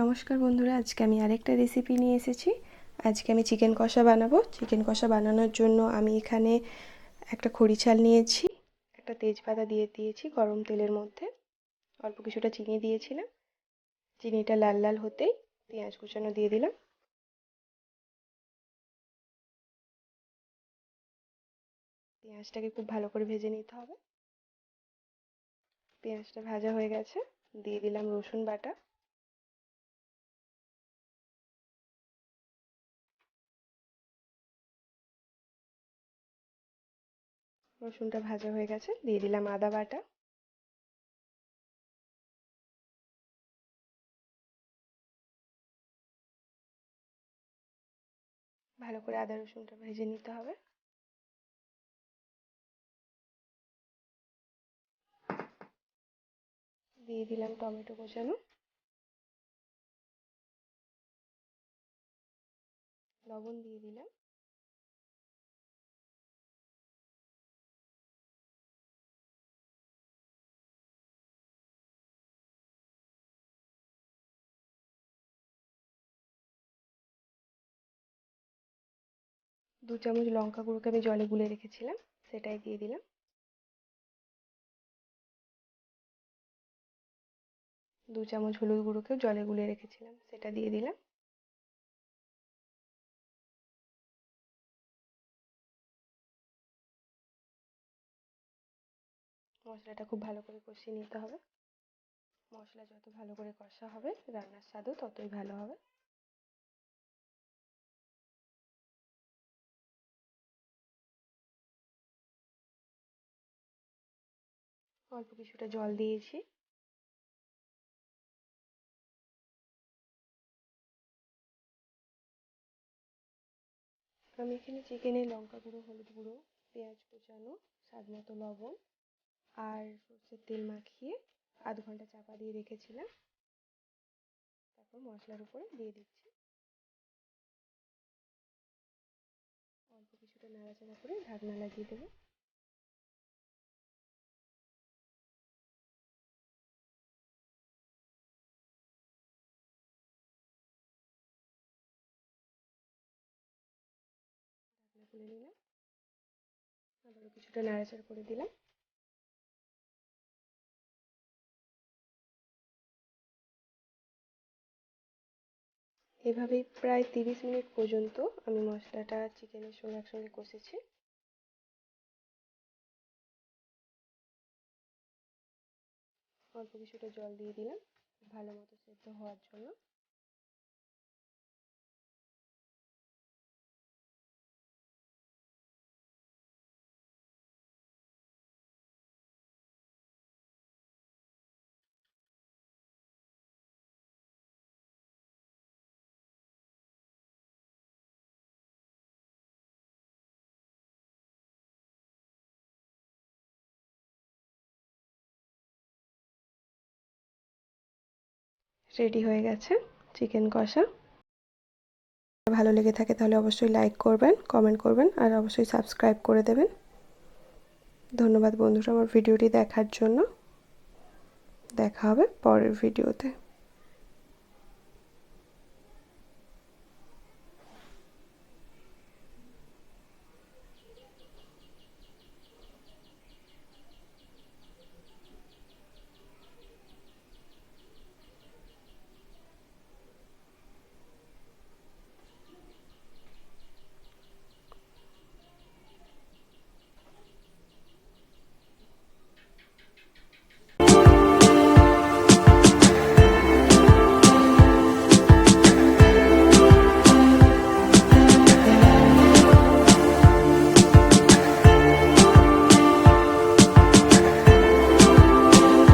নমস্কার বন্ধুরা, আজকে আমি আরেকটা রেসিপি নিয়ে এসেছি। আজকে আমি চিকেন কষা বানাবো। চিকেন কষা বানানোর জন্য আমি এখানে একটা খড়ি চাল নিয়েছি, একটা তেজপাতা দিয়ে দিয়েছি গরম তেলের মধ্যে। অল্প কিছুটা চিনি দিয়েছিলাম। চিনিটা লাল লাল হতেই পেঁয়াজ কুচানো দিয়ে দিলাম। পেঁয়াজটাকে খুব ভালো করে ভেজে নিতে হবে। পেঁয়াজটা ভাজা হয়ে গেছে। দিয়ে দিলাম রসুন বাটা। রসুনটা ভাজা হয়ে গেছে, দিয়ে দিলাম আদা বাটা। ভালো করে আদা রসুনটা ভেজে নিতে হবে। দিয়ে দিলাম টমেটো কোচানো লবণ দিয়ে দিলাম। দু চামচ লঙ্কা গুঁড়োকে আমি জলে গুলে রেখেছিলাম, সেটাই দিয়ে দিলাম। দু চামচ হলুদ গুঁড়োকেও জলে গুলে রেখেছিলাম, সেটা দিয়ে দিলাম। মশলাটা খুব ভালো করে কষিয়ে নিতে হবে। মশলা যত ভালো করে কষা হবে, রান্নার স্বাদও ততই ভালো হবে। অল্প কিছুটা জল দিয়েছি। আমি এখানে চিকেনে লঙ্কা গুঁড়ো, হলুদ গুঁড়ো, পেঁয়াজ কুচানো, স্বাদ মতো লবণ আর সর্ষের তেল মাখিয়ে আধ ঘণ্টা চাপা দিয়ে রেখেছিলাম। তারপর মশলার উপরে দিয়ে দিচ্ছি। অল্প কিছুটা নাড়াচাড়া করে ঢাকনা লাগিয়ে দেবো। খুলে নিলাম। আবারও কিছুটা নাড়াচাড়া করে দিলাম। এভাবেই প্রায় তিরিশ মিনিট পর্যন্ত আমি মশলাটা চিকেনের সঙ্গে একসঙ্গে কষেছি। অল্প কিছুটা জল দিয়ে দিলাম, ভালো মতো সেদ্ধ হওয়ার জন্য। রেডি হয়ে গেছে চিকেন কষা। ভালো লেগে থাকে তাহলে অবশ্যই লাইক করবেন কমেন্ট করবেন, আর অবশ্যই সাবস্ক্রাইব করে দেবেন। ধন্যবাদ বন্ধুরা আমার ভিডিওটি দেখার জন্য। দেখা হবে পরের ভিডিওতে